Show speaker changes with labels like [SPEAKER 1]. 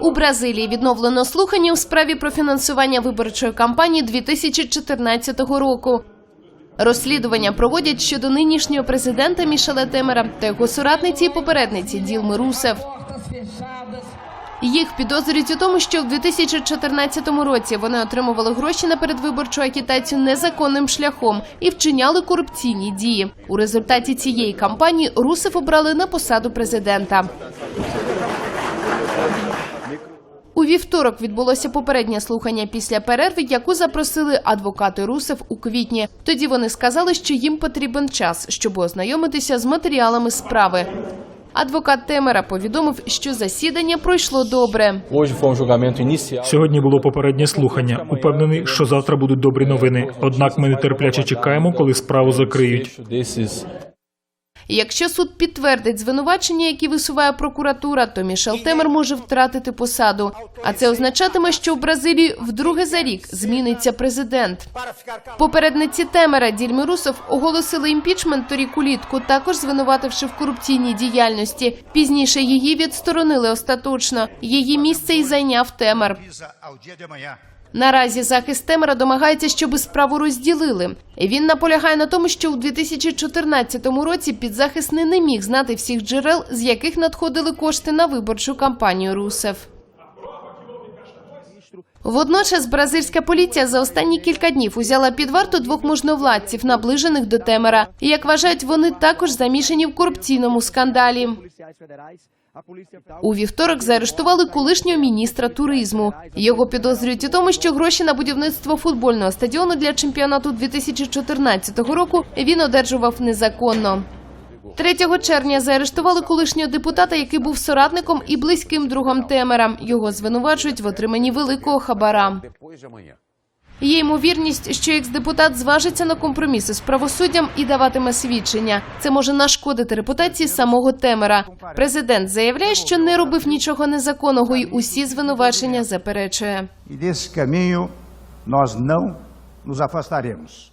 [SPEAKER 1] У Бразилії відновлено слухання у справі про фінансування виборчої кампанії 2014 року. Розслідування проводять щодо нинішнього президента Мішеля Темера та його соратниці і попередниці Ділми Русев. Їх підозрюють у тому, що в 2014 році вони отримували гроші на передвиборчу агітацію незаконним шляхом і вчиняли корупційні дії. У результаті цієї кампанії Русев обрали на посаду президента. У вівторок відбулося попереднє слухання після перерви, яку запросили адвокати Русев у квітні. Тоді вони сказали, що їм потрібен час, щоб ознайомитися з матеріалами справи. Адвокат Темера повідомив, що засідання пройшло добре.
[SPEAKER 2] Um.
[SPEAKER 3] Сьогодні було попереднє слухання. Упевнений, що завтра будуть добрі новини. Однак ми нетерпляче чекаємо, коли справу закриють.
[SPEAKER 1] І Якщо суд підтвердить звинувачення, які висуває прокуратура, то Мішел Темер може втратити посаду. А це означатиме, що в Бразилії вдруге за рік зміниться президент. Попередниці Темера Дільми Русов оголосили імпічмент торік улітку, також звинувативши в корупційній діяльності. Пізніше її відсторонили остаточно. Її місце й зайняв Темер. Наразі захист Темера домагається, щоб справу розділили. Він наполягає на тому, що у 2014 році підзахисний не міг знати всіх джерел, з яких надходили кошти на виборчу кампанію Русев. Водночас бразильська поліція за останні кілька днів узяла під варту двох можновладців, наближених до Темера. І як вважають, вони також замішані в корупційному скандалі. У вівторок заарештували колишнього міністра туризму. Його підозрюють у тому, що гроші на будівництво футбольного стадіону для чемпіонату 2014 року він одержував незаконно. 3 червня заарештували колишнього депутата, який був соратником і близьким другом Темера. Його звинувачують в отриманні великого хабара. Є ймовірність, що екс-депутат зважиться на компроміси з правосуддям і даватиме свідчення. Це може нашкодити репутації самого Темера. Президент заявляє, що не робив нічого незаконного і усі звинувачення заперечує.
[SPEAKER 4] E desse caminho nós não nos afastaremos.